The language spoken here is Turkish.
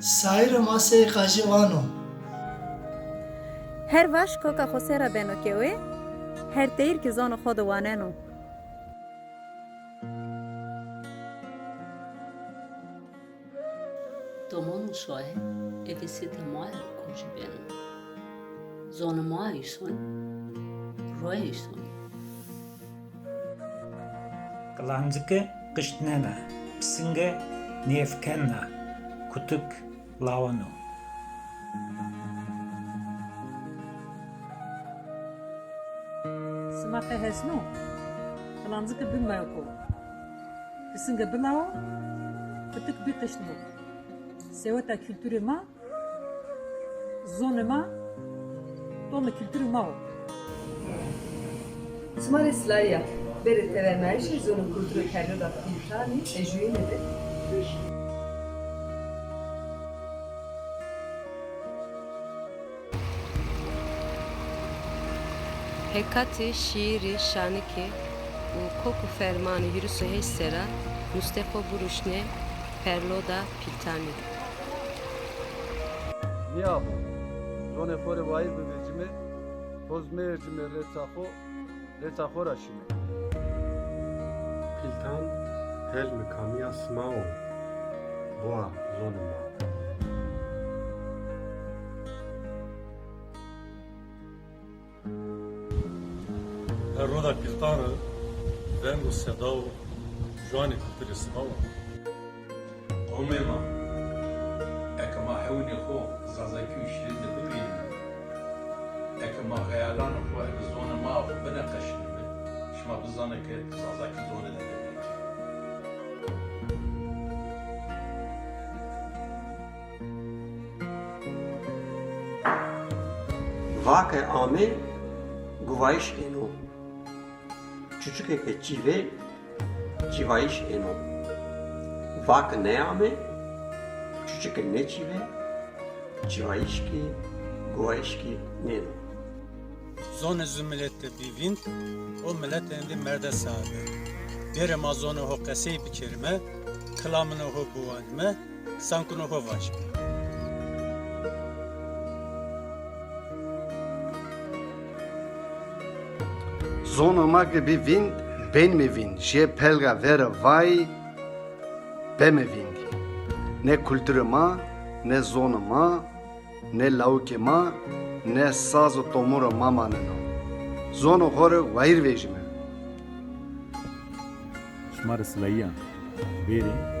Sair masey kajivano. Her vaş koka xosera beno ke her teyir ki zonu xod waneno. Domon soe e visite moer kujiben. Zona moaison, roeison. Kılancıkı kışnena, psınge nefkenna, kutuk lavano. Smache hesno. Kalanzıkı bilme yok o. Kısınga bilao. Kıtık bir taşno. Sevata kültürü ma. Zonu ma. Tome kültürü ma o. Smare Slaja, bere teve najši zonu kultūrų periodą Piltani, Hekati şiiri şaniki u koku fermanı yürüsü hessera Mustafa Buruşne Perloda Piltani. Niabo, zone fore vayir bevecime, poz mercime reçaho, reçaho raşime. Piltan helmi kamia smao. Boa zonuma. A Roda Pintora, Vengo Sedal, Jônico Trisol. Omeva, é que me reunião com Zazaki Shirin de Bibir. É que uma realana com a Zona Mau, Benekash, chama Bizana que Zazaki Zona de Bibir. Vaca é homem, guvaish é novo. Eno. Çuçukeke çive çivayiş eno. Vak ne ame çuçuke ne çive çivayiş ki guvayiş ki neno. Zone zümilette bivin, o millet endi merde sahibi. Dere mazone ho kasey biçerime, kılamını ho buvanime, sankunu ho vaşme. Zonuma gibi vind, ben mi vind? Je pelga vera vay, be mi vind? Ne kültürüma, ne zonuma, ne laukima, ne sazı tomura mamanino. Zono hore vayir vejime. Şmar Sıla'ya, veri